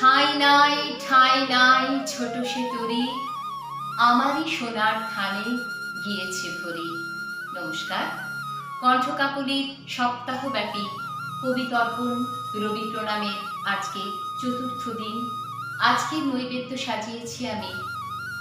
ঠাঁই নাই ঠাঁই নাই, ছোট সে তরি আমারই সোনার থানে গিয়েছে ভরি। নমস্কার। কণ্ঠকাকলির সপ্তাহব্যাপী কবিতর্পণ রবি প্রণামের আজকে চতুর্থ দিন। আজকের নৈবেদ্য সাজিয়েছি আমি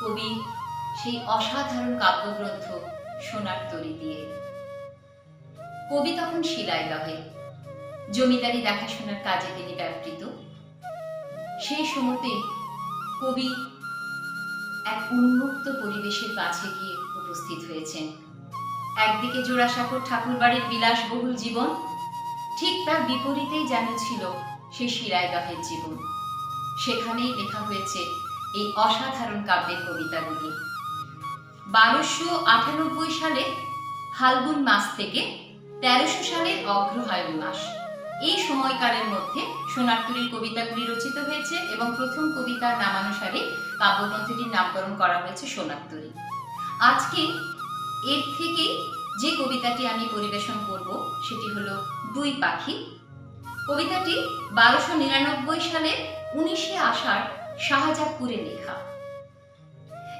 কবি সেই অসাধারণ কাব্যগ্রন্থ সোনার তরি দিয়ে। কবি তখন শিলায় লহে। জমিদারি দেখাশোনার কাজে তিনি ব্যাপৃত। সেই সময়তে কবি এক উন্মুক্ত পরিবেশের কাছে গিয়ে উপস্থিত হয়েছেন। একদিকে জোড়াসাঁকোর ঠাকুরবাড়ির বিলাসবহুল জীবন, ঠিক তার বিপরীতেই যেন ছিল সেই শিরায়দহের জীবন। সেখানেই লেখা হয়েছে এই অসাধারণ কাব্যের কবিতাগুলি। বারোশো আটানব্বই সালে ফাল্গুন মাস থেকে তেরোশো সালের অগ্রহায়ণ মাস। এই সময়কালের মধ্যে সোনারতুরির কবিতাগুলি রচিত হয়েছে এবং প্রথম কবিতার নামানুসারে কাব্যগ্রন্থটির নামকরণ করা হয়েছে সোনারতুরি আজকে এর থেকে যে কবিতাটি আমি পরিবেশন করব, সেটি হলো দুই পাখি। কবিতাটি বারোশো নিরানব্বই সালে উনিশে আষাঢ় শাহজাদপুরে লেখা।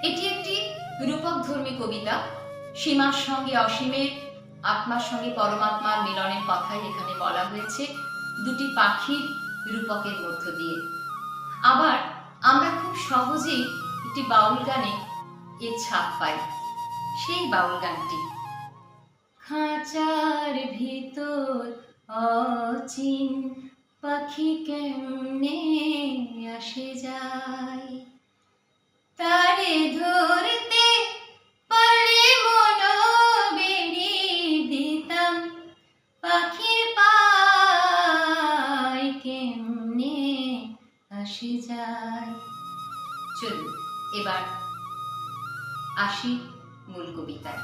এটি একটি রূপকধর্মী কবিতা। সীমার সঙ্গে অসীমের আত্মার সঙ্গে পরমাত্মার মিলনের কথাই এখানে বলা হয়েছে। দুটি পাখির রূপকের মধ্য দিয়ে। আবার আমরা খুব সহজেই একটি বাউল গানে এর ছাপ পাই। সেই বাউল গানটি। খাঁচার ভিতর অচিন পাখি কেমনে আসে যায়? কেমনে আসে যায়। চলুন, এবার আসি মূল কবিতায়।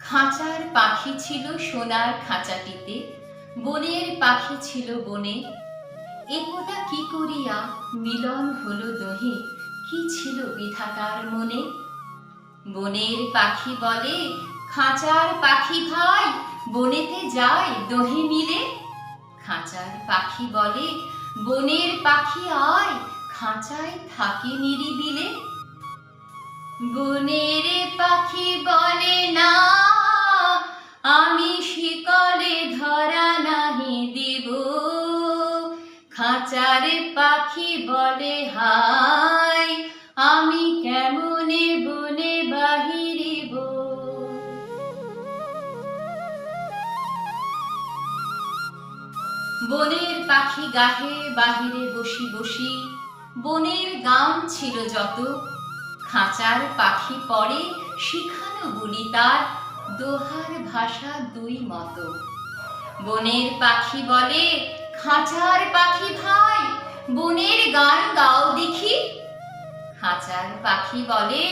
খাঁচার পাখি ছিল সোনার খাঁচাটিতে, বনের পাখি ছিল বনে। একদা কি করিয়া মিলন হলো দহে, কি ছিল বিধাতার মনে? বনের পাখি বলে খাঁচার পাখি ভাই, বনেতে যায় দহে মিলে। খাঁচার পাখি বলে, বনের পাখি আয়, খাঁচায় থাকে নিরিবিলে। বনের পাখি বলে, না, আমি শিকলে ধরা নাহি দিব। খাঁচার পাখি বলে হাই আমি কেমনে বনে বাহিরিব বনের পাখি গাহে বাহিরে বসি বসি, বনের গান ছিল যত, খাঁচার পাখি পড়ে শিখানো গুলি তার দোহার ভাষা দুই মত। বনের পাখি বলে, খাঁচার পাখি ভাই, বনের গান গাও দেখি। খাঁচার পাখি বলে,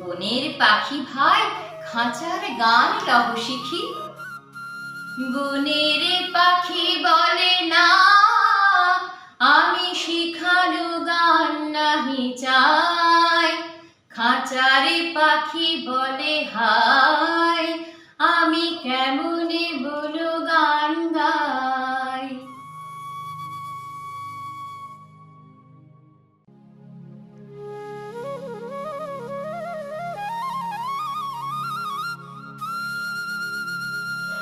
বনের পাখি ভাই, খাঁচার গান লহ শিখি। বনের পাখি বলে না। আমি শিখানো গান নাহি চাই। খাঁচারে পাখি বলে হাই। আমি কেমনে বলো গান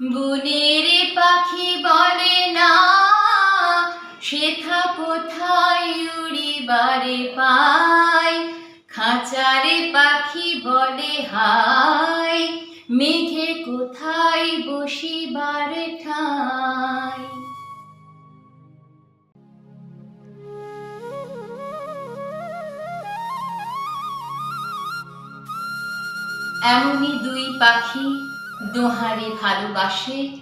বনের পাখি বলে না শেখা কোথায় উড়িবারে পায়? খাঁচারে পাখি বলে হাই মেঘে কোথায় বসিবার ঠাই? এমনই দুই পাখি দোহারে ভালোবাসে,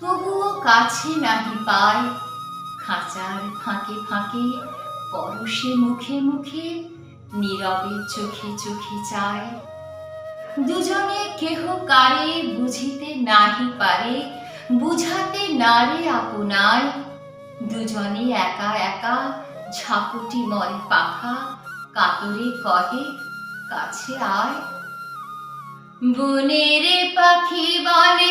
তবুও কাছে নাহি পায়। খাঁচার ফাঁকে ফাঁকে, পরশে মুখে মুখে, নীরবে চোখে চোখে চায়। দুজনে কেহ কারে বুঝিতে নাহি পারে, বুঝাতে নারে আপনায়। দুজনে একা একা, ঝাপটি মরে পাখা, কাতরে কহে, কাছে আয়। বনের পাখি বলে